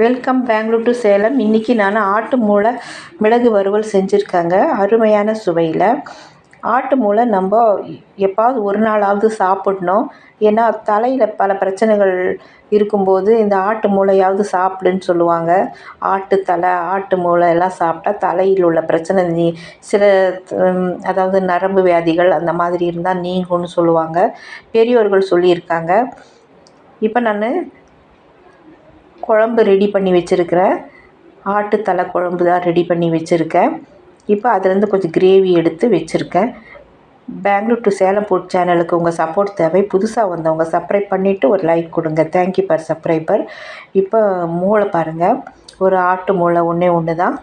Welcome Bangalore to Salem இன்றைக்கி நான் ஆட்டு மூளை மிளகு வறுவல் செஞ்சுருக்காங்க. அருமையான சுவையில். ஆட்டு மூளை நம்ம எப்பாவது ஒரு நாளாவது சாப்பிட்ணும். ஏன்னா தலையில் பல பிரச்சனைகள் இருக்கும்போது இந்த ஆட்டு மூளையாவது சாப்பிடுன்னு சொல்லுவாங்க. ஆட்டு தலை ஆட்டு மூளை எல்லாம் சாப்பிட்டா தலையில் உள்ள பிரச்சனை நீ சில அதாவது நரம்பு வியாதிகள் அந்த மாதிரி இருந்தால் நீங்கும்னு சொல்லுவாங்க. பெரியோர்கள் சொல்லியிருக்காங்க. இப்போ நான் குழம்பு ரெடி பண்ணி வச்சுருக்கிறேன் ஆட்டுத்தலை குழம்பு தான் ரெடி பண்ணி வச்சுருக்கேன். இப்போ அதுலேருந்து கொஞ்சம் கிரேவி எடுத்து வச்சுருக்கேன். பெங்களூர் டு சேலம் போட் சேனலுக்கு உங்கள் சப்போர்ட் தேவை. புதுசாக வந்தவங்க சப்ஸ்கிரைப் பண்ணிவிட்டு ஒரு லைக் கொடுங்க. தேங்க்யூ பர் சப்ஸ்கிரைபர் இப்போ மூளை பாருங்கள் ஒரு ஆட்டு மூளை ஒன்றே ஒன்று தான்.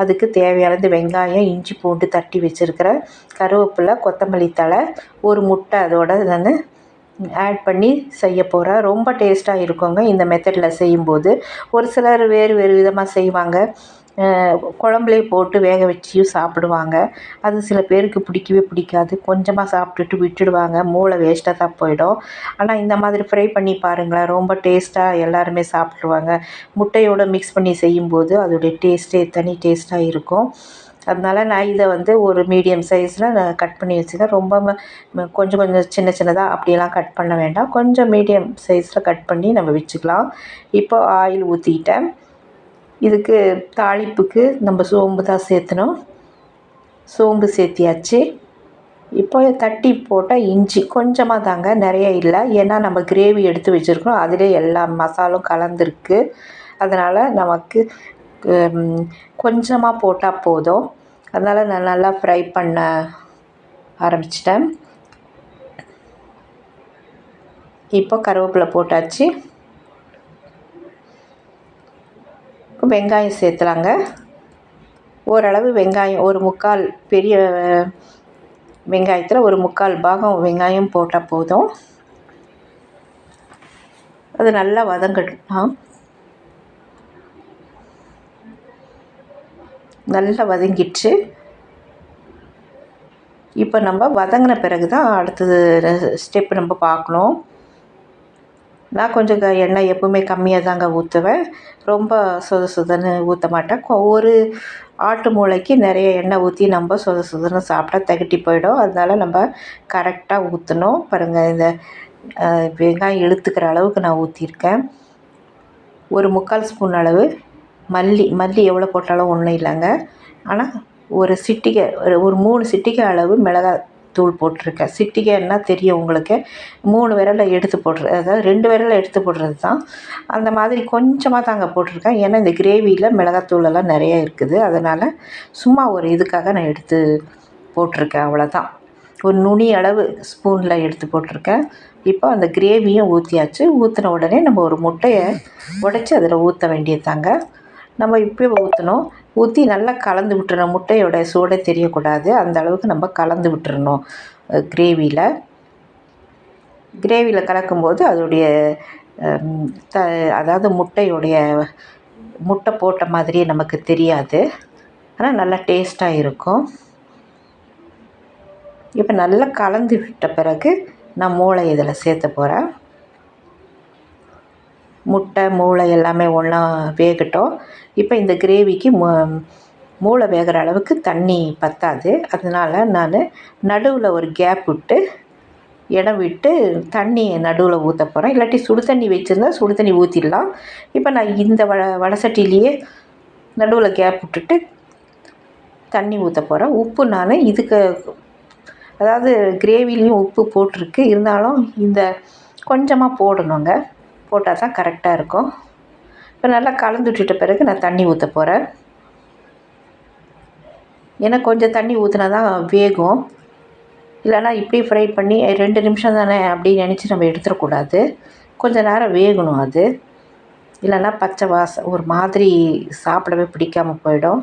அதுக்கு தேவையானது வெங்காயம் இஞ்சி பூண்டு தட்டி வச்சுருக்கிறேன் கருவேப்பிலை கொத்தமல்லி தழை ஒரு முட்டை அதோட நான் ஆட் பண்ணி செய்ய போகிறேன் ரொம்ப டேஸ்ட்டாக இருக்குங்க. இந்த மெத்தடில் செய்யும்போது ஒரு சிலர் வேறு வேறு விதமாக செய்வாங்க. குழம்புலேயே போட்டு வேக வச்சியும் சாப்பிடுவாங்க. அது சில பேருக்கு பிடிக்கவே பிடிக்காது. கொஞ்சமாக சாப்பிட்டுட்டு விட்டுடுவாங்க. மூளை வேஸ்ட்டாக தான் போயிடும். ஆனால் இந்த மாதிரி ஃப்ரை பண்ணி பாருங்களேன். ரொம்ப டேஸ்ட்டாக எல்லாருமே சாப்பிட்ருவாங்க முட்டையோடு மிக்ஸ் பண்ணி செய்யும்போது அதோடைய டேஸ்ட்டே தனி டேஸ்ட்டாக இருக்கும். அதனால் நான் இதை வந்து ஒரு மீடியம் சைஸில் நான் கட் பண்ணி வச்சுக்கேன் ரொம்ப கொஞ்சம் கொஞ்சம் சின்ன சின்னதாக அப்படியெல்லாம் கட் பண்ண வேண்டாம். கொஞ்சம் மீடியம் சைஸில் கட் பண்ணி நம்ம வச்சுக்கலாம். இப்போ ஆயில் ஊற்றிக்கிட்டேன் இதுக்கு தாளிப்புக்கு நம்ம சோம்பு தான் சேர்த்தணும். சோம்பு சேர்த்தியாச்சு. இப்போ தட்டி போட்டால் இஞ்சி கொஞ்சமாக தாங்க நிறைய இல்லை. ஏன்னா நம்ம கிரேவி எடுத்து வச்சுருக்கோம் அதிலே எல்லா மசாலும் கலந்துருக்கு. அதனால் நமக்கு கொஞ்சமாக போட்டால் போதும். அதனால் நான் நல்லா ஃப்ரை பண்ண ஆரம்பிச்சிட்டேன். இப்போ கருவேப்பிலை போட்டாச்சு. வெங்காயம் சேர்த்துலாங்க. ஓரளவு வெங்காயம் ஒரு முக்கால் பெரிய வெங்காயத்தில் ஒரு முக்கால் பாகம் வெங்காயம் போட்டால் போதும். அது நல்லா வதங்கட்டும். நல்லா வதங்கிடுச்சு. இப்போ நம்ம வதங்கின பிறகு தான் அடுத்தது ஸ்டெப் நம்ம பார்க்கணும். நான் கொஞ்சம் எண்ணெய் எப்போவுமே கம்மியாக தாங்க ஊற்றுவேன் ரொம்ப சொத சொதன்னு ஊற்ற மாட்டேன். ஒவ்வொரு ஆட்டு மூளைக்கு நிறைய எண்ணெய் ஊற்றி நம்ம சொத சொதன்னு சாப்பிட்டா தகட்டி போயிடும். அதனால் நம்ம கரெக்டாக ஊற்றணும் பாருங்கள் இந்த வெங்காயம் இழுத்துக்கிற அளவுக்கு நான் ஊற்றிருக்கேன் ஒரு முக்கால் ஸ்பூன் அளவு மல்லி மல்லி எவ்வளோ போட்டாலும் ஒன்றும் இல்லைங்க. ஆனால் ஒரு சிட்டிகை ஒரு ஒரு மூணு சிட்டிகை அளவு மிளகாய் தூள் போட்டிருக்கேன். சிட்டிகைன்னா தெரியும் உங்களுக்கு. மூணு விரலில் எடுத்து போடுறது அதாவது ரெண்டு விரலில் எடுத்து போடுறது தான். அந்த மாதிரி கொஞ்சமாக தாங்க போட்டிருக்கேன். ஏன்னா இந்த கிரேவியில் மிளகாத்தூளெல்லாம் நிறைய இருக்குது. அதனால் சும்மா ஒரு இதுக்காக நான் எடுத்து போட்டிருக்கேன் அவ்வளோதான் ஒரு நுனி அளவு ஸ்பூனில் எடுத்து போட்டிருக்கேன். இப்போ அந்த கிரேவியும் ஊற்றியாச்சு ஊற்றின உடனே நம்ம ஒரு முட்டையை உடச்சி அதில் ஊற்ற வேண்டியது தாங்க நம்ம இப்போயே ஊற்றணும் ஊற்றி நல்லா கலந்து விட்டுறணும். முட்டையோட சூடே தெரியக்கூடாது. அந்த அளவுக்கு நம்ம கலந்து விட்டுறணும். கிரேவியில் கிரேவியில் கலக்கும்போது அதோடைய த அதாவது முட்டையுடைய முட்டை போட்ட மாதிரியே நமக்கு தெரியாது. ஆனால் நல்லா டேஸ்ட்டாக இருக்கும். இப்போ நல்லா கலந்து விட்ட பிறகு நான் மூளை இதில் சேர்த்த போகிறேன் முட்டை மூளை எல்லாமே ஒன்றா வேகட்டும். இப்போ இந்த கிரேவிக்கு மூளை வேகிற அளவுக்கு தண்ணி பற்றாது அதனால் நான் நடுவில் ஒரு கேப் விட்டு இடம் விட்டு தண்ணி நடுவில் ஊற்ற போகிறேன் இல்லாட்டி சுடு தண்ணி வச்சுருந்தா சுடு தண்ணி ஊற்றிடலாம் இப்போ நான் இந்த வட வடை சட்டிலேயே நடுவில் கேப் விட்டுட்டு தண்ணி ஊற்ற போகிறேன் உப்பு நான் இதுக்கு அதாவது கிரேவிலையும் உப்பு போட்டிருக்கு. இருந்தாலும் இந்த கொஞ்சமாக போடணுங்க. போட்டால் தான் கரெக்டாக இருக்கும். இப்போ நல்லா கலந்து விட்டுட்ட பிறகு நான் தண்ணி ஊற்ற போகிறேன் ஏன்னா கொஞ்சம் தண்ணி ஊற்றினா தான் வேகும். இல்லைனா இப்படி ஃப்ரை பண்ணி ரெண்டு நிமிஷம் தானே அப்படின்னு நினச்சி நம்ம எடுத்துடக்கூடாது. கொஞ்சம் நேரம் வேகணும் அது. இல்லைன்னா பச்சை வாசம் ஒரு மாதிரி சாப்பிடவே பிடிக்காமல் போயிடும்.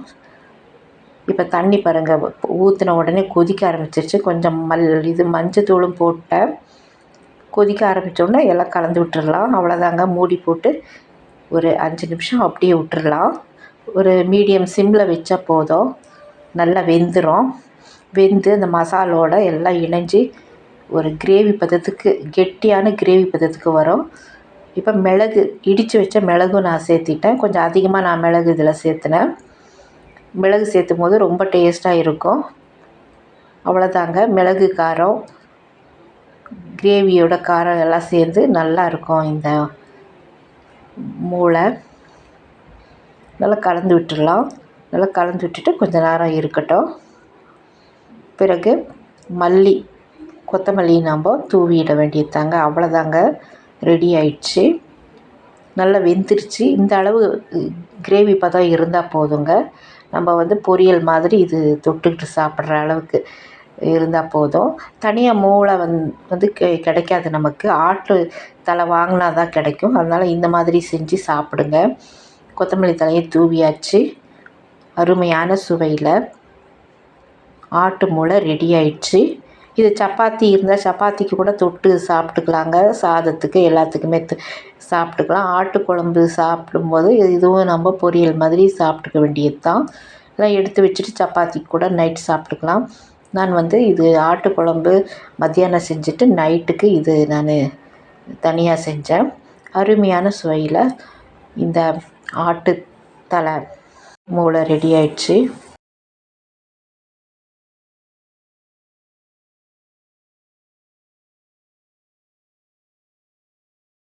இப்போ தண்ணி பாருங்கள் ஊற்றின உடனே கொதிக்க ஆரம்பிச்சிருச்சு. கொஞ்சம் மல் இது மஞ்சள் தூளும் போட்டேன். கொதிக்க ஆரம்பித்தோடனே எல்லாம் கலந்து விட்டுடலாம் அவ்வளோதாங்க மூடி போட்டு ஒரு அஞ்சு நிமிஷம் அப்படியே விட்டுடலாம் ஒரு மீடியம் சிம்மில் வச்சா போதும். நல்லா வெந்துடும் வெந்து அந்த மசாலோட எல்லாம் இணைஞ்சி ஒரு கிரேவி பதத்துக்கு கெட்டியான கிரேவி பதத்துக்கு வரும். இப்போ மிளகு இடித்து வச்ச மிளகும் நான் சேர்த்திட்டேன். கொஞ்சம் அதிகமாக நான் மிளகு இதில் சேர்த்துனேன். மிளகு சேர்த்தும் போது ரொம்ப டேஸ்ட்டாக இருக்கும். அவ்வளோதாங்க மிளகு காரம் கிரேவியோட காரம் எல்லாம் சேர்ந்து நல்லா இருக்கும் இந்த மூளை. நல்லா கலந்து விட்டுடலாம். நல்லா கலந்து விட்டுட்டு கொஞ்ச நேரம் இருக்கட்டும். பிறகு மல்லி கொத்தமல்லி நம்ம தூவிட வேண்டியது தாங்க அவ்வளோதாங்க ரெடி ஆயிடுச்சு. நல்லா வெந்துருச்சு. இந்த அளவு கிரேவி பதம் இருந்தால் போதுங்க. நம்ம வந்து பொரியல் மாதிரி இது தொட்டுக்கிட்டு சாப்பிட்ற அளவுக்கு. இருந்தால் போதும். தனியாக மூளை வந் வந்து கெ கிடைக்காது நமக்கு. ஆட்டு தலை வாங்கினா தான் கிடைக்கும். அதனால் இந்த மாதிரி செஞ்சு சாப்பிடுங்க. கொத்தமல்லி தலையை தூவியாச்சு. அருமையான சுவையில். ஆட்டு மூளை ரெடி ஆயிடுச்சு. இது சப்பாத்தி இருந்தால் சப்பாத்திக்கு கூட தொட்டு சாப்பிட்டுக்கலாங்க. சாதத்துக்கு எல்லாத்துக்குமே சாப்பிட்டுக்கலாம். ஆட்டு குழம்பு சாப்பிடும்போது இதுவும் நம்ம பொரியல் மாதிரி சாப்பிட்டுக்க வேண்டியது தான் எல்லாம் எடுத்து வச்சுட்டு சப்பாத்தி கூட நைட் சாப்பிட்டுக்கலாம். நான் வந்து இது ஆட்டு குழம்பு மத்தியானம் செஞ்சுட்டு நைட்டுக்கு இது நான் தனியாக செஞ்சேன். அருமையான சுவையில் இந்த ஆட்டு தலை மூளை ரெடி ஆயிடுச்சு.